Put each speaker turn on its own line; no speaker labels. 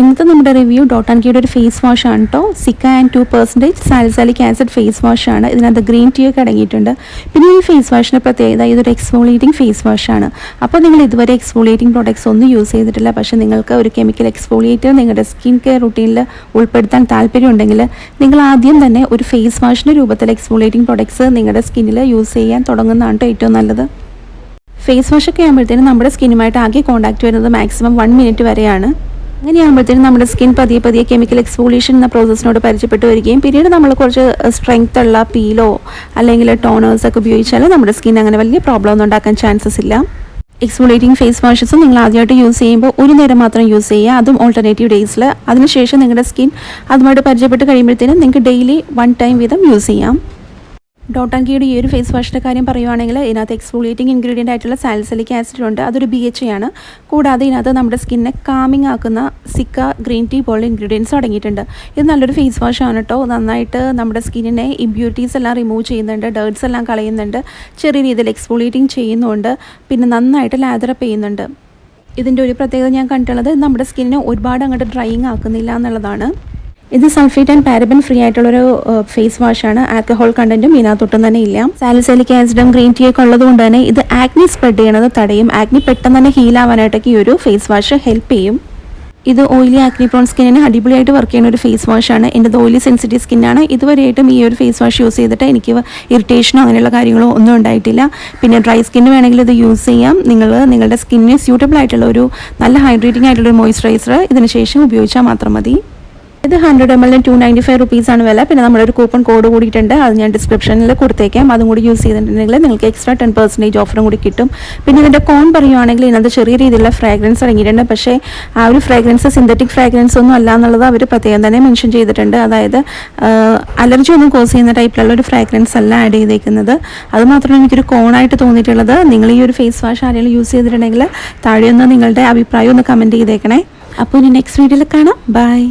ഇന്നത്തെ നമ്മുടെ review dot and കീയുടെ ഒരു ഫേസ് വാഷ് ആണ് കേട്ടോ cica and two percentage salicylic acid face wash ആണ്. ഇതിനകത്ത് ഗ്രീൻ ടീ ഒക്കെ അടങ്ങിയിട്ടുണ്ട്. പിന്നെ ഈ ഫേസ് വാഷിന്റെ പ്രത്യേകത ഇതൊരു എക്സ്ഫോളിയേറ്റിംഗ് ഫേസ് വാഷ് ആണ്. അപ്പോൾ നിങ്ങൾ ഇതുവരെ എക്സ്ഫോളിയേറ്റിംഗ് പ്രോഡക്ട്സ് ഒന്നും യൂസ് ചെയ്തിട്ടില്ല. പക്ഷേ നിങ്ങൾക്ക് ഒരു കെമിക്കൽ എക്സ്ഫോളിയേറ്റർ നിങ്ങളുടെ സ്കിൻ കെയർ റുട്ടീനിൽ ഉൾപ്പെടുത്താൻ താല്പര്യമുണ്ടെങ്കിൽ നിങ്ങൾ ആദ്യം തന്നെ ഒരു ഫേസ് വാഷിന്റെ രൂപത്തിൽ എക്സ്ഫോളിയേറ്റിംഗ് പ്രോഡക്ട്സ് നിങ്ങളുടെ സ്കിന്നിൽ യൂസ് ചെയ്യാൻ തുടങ്ങുന്നതാണ് ഏറ്റവും നല്ലത്. ഫേസ് വാഷ് ഒക്കെ ആകുമ്പോഴത്തേനും നമ്മുടെ സ്കിന്നുമായിട്ട് ആകെ കോൺടാക്ട് വരുന്നത് മാക്സിമം വൺ മിനിറ്റ് വരെയാണ്. അങ്ങനെയാകുമ്പോഴത്തേനും നമ്മുടെ സ്കിൻ പതിയെ പതിയെ കെമിക്കൽ എക്സ്പോളിയേഷൻ എന്ന പ്രോസസ്സിനോട് പരിചയപ്പെട്ട് വരികയും പിന്നീട് നമ്മൾ കുറച്ച് സ്ട്രെങ്ത് ഉള്ള പീലോ അല്ലെങ്കിൽ ടോണേഴ്സ് ഒക്കെ ഉപയോഗിച്ചാൽ നമ്മുടെ സ്കിൻ അങ്ങനെ വലിയ പ്രോബ്ലം ഒന്നും ഉണ്ടാക്കാൻ ചാൻസസ് ഇല്ല. എക്സ്ഫോളിയേറ്റിംഗ് ഫേസ് വാഷസ് നിങ്ങൾ ആദ്യമായിട്ട് യൂസ് ചെയ്യുമ്പോൾ ഒരു നേരം മാത്രം യൂസ് ചെയ്യുക. അതും ഓൾട്ടർനേറ്റീവ് ഡേയ്സിൽ അതിനുശേഷം നിങ്ങളുടെ സ്കിൻ അതുമായിട്ട് പരിചയപ്പെട്ട് കഴിയുമ്പോഴത്തേനും നിങ്ങൾക്ക് ഡെയിലി വൺ ടൈം വീതം യൂസ് ചെയ്യാം. ഡോട്ട് ആൻഡ് ഈ ഒരു ഫേസ് വാഷിന്റെ കാര്യം പറയുവാണെങ്കിൽ ഇതിനകത്ത് എക്സ്ഫോളിയേറ്റിംഗ് ഇൻഗ്രീഡിയന്റ് ആയിട്ടുള്ള സാൽസലിക് ആസിഡ് ഉണ്ട്. അതൊരു ബി എച്ച് ആണ്. കൂടാതെ ഇതിനകത്ത് നമ്മുടെ സ്കിന്നെ കാമിംഗ് ആക്കുന്ന സിക്ക ഗ്രീൻ ടീ പോലുള്ള ഇൻഗ്രീഡിയൻസ് അടങ്ങിയിട്ടുണ്ട്. ഇത് നല്ലൊരു ഫേസ് വാഷ് ആണ് കേട്ടോ നന്നായിട്ട് നമ്മുടെ സ്കിന്നിനെ ഇമ്പ്യൂരിറ്റീസ് എല്ലാം റിമൂവ് ചെയ്യുന്നുണ്ട് ഡേർട്സ് എല്ലാം കളയുന്നുണ്ട് ചെറിയ രീതിയിൽ എക്സ്ഫോളിയേറ്റിംഗ് ചെയ്യുന്നുണ്ട് പിന്നെ നന്നായിട്ട് ലാദറപ്പ് ചെയ്യുന്നുണ്ട്. ഇതിന്റെ ഒരു പ്രത്യേകത ഞാൻ കണ്ടിട്ടുള്ളത് നമ്മുടെ സ്കിന്നിനെ ഒരുപാട് അങ്ങോട്ട് ഡ്രൈയിങ് ആക്കുന്നില്ല എന്നുള്ളതാണ്. ഇത് സൾഫേറ്റ് ആൻഡ് പാരബൻ ഫ്രീ ആയിട്ടുള്ളൊരു ഫേസ് വാഷ് ആണ്. ആൽക്കഹോൾ കണ്ടന്റും ഇതിനകത്തൊട്ടും തന്നെ ഇല്ല. സാലിസലിക് ആസിഡും ഗ്രീൻ ടീ ഒക്കെ ഉള്ളത് കൊണ്ട് തന്നെ ഇത് ആക്നി സ്പ്രെഡ് ചെയ്യണത് തടയും. ആക്നി പെട്ടെന്ന് തന്നെ ഹീൽ ആവാനായിട്ടൊക്കെ ഈ ഒരു ഫേസ് വാഷ് ഹെൽപ്പ് ചെയ്യും. ഇത് ഓയിലി ആക്നി പ്രോൺ സ്കിന്നിന് അടിപൊളിയായിട്ട് വർക്ക് ചെയ്യുന്ന ഒരു ഫേസ് വാഷ് ആണ്. എന്റെ ഓയിലി സെൻസിറ്റീവ് സ്കിന്നാണ് ഇതുവരെയായിട്ടും ഈ ഒരു ഫേസ് വാഷ് യൂസ് ചെയ്തിട്ട് എനിക്ക് ഇറിറ്റേഷനോ അങ്ങനെയുള്ള കാര്യങ്ങളോ ഒന്നും ഉണ്ടായിട്ടില്ല. പിന്നെ ഡ്രൈ സ്കിന്ന് വേണമെങ്കിൽ ഇത് യൂസ് ചെയ്യാം. നിങ്ങൾ നിങ്ങളുടെ സ്കിന്നിന് സ്യൂട്ടബിൾ ആയിട്ടുള്ള ഒരു നല്ല ഹൈഡ്രേറ്റിംഗ് ആയിട്ടുള്ള ഒരു മോയ്സ്ചറൈസർ ഇതിന് ശേഷം ഉപയോഗിച്ചാൽ മാത്രം മതി. ഇത് ഹൺഡ്രഡ് എം എല്ലിന് ടു നയന്റി ഫൈവ് റുപ്പീസ് ആണ് വില. പിന്നെ നമ്മുടെ ഒരു കൂപ്പൺ കോഡ് കൂടിയിട്ടുണ്ട്. അത് ഞാൻ ഡിസ്ക്രിപ്ഷനിൽ കൊടുത്തേക്കാം. അതും കൂടി യൂസ് ചെയ്തിട്ടുണ്ടെങ്കിൽ നിങ്ങൾക്ക് എക്സ്ട്രാ ടെൻ പെർസെന്റേജ് ഓഫറും കൂടി കിട്ടും. പിന്നെ ഇതിന്റെ കോൺ പറയുവാണെങ്കിൽ ഇതിനകത്ത് ചെറിയ രീതിയിലുള്ള ഫ്രാഗ്രൻസ് ഇറങ്ങിയിട്ടുണ്ട്. പക്ഷേ ആ ഒരു ഫ്രാഗ്രൻസ് സിന്തറ്റിക് ഫ്രാഗ്രൻസ് ഒന്നും അല്ല എന്നുള്ളത് അവർ പ്രത്യേകം തന്നെ മെൻഷൻ ചെയ്തിട്ടുണ്ട്. അതായത് അലർജി ഒന്നും കോസ് ചെയ്യുന്ന ടൈപ്പിലുള്ള ഒരു ഫ്രാഗ്രൻസ് അല്ല ആഡ് ചെയ്തേക്കുന്നത്. അത് മാത്രമല്ല എനിക്കൊരു കോണായിട്ട് തോന്നിയിട്ടുള്ളത്. നിങ്ങൾ ഈ ഒരു ഫേസ് വാഷ് ആരെങ്കിലും യൂസ് ചെയ്തിട്ടുണ്ടെങ്കിൽ താഴെ ഒന്ന് നിങ്ങളുടെ അഭിപ്രായം ഒന്ന് കമന്റ് ചെയ്തേക്കണേ. അപ്പോൾ ഇനി നെക്സ്റ്റ് വീഡിയോയിൽ കാണാം. ബൈ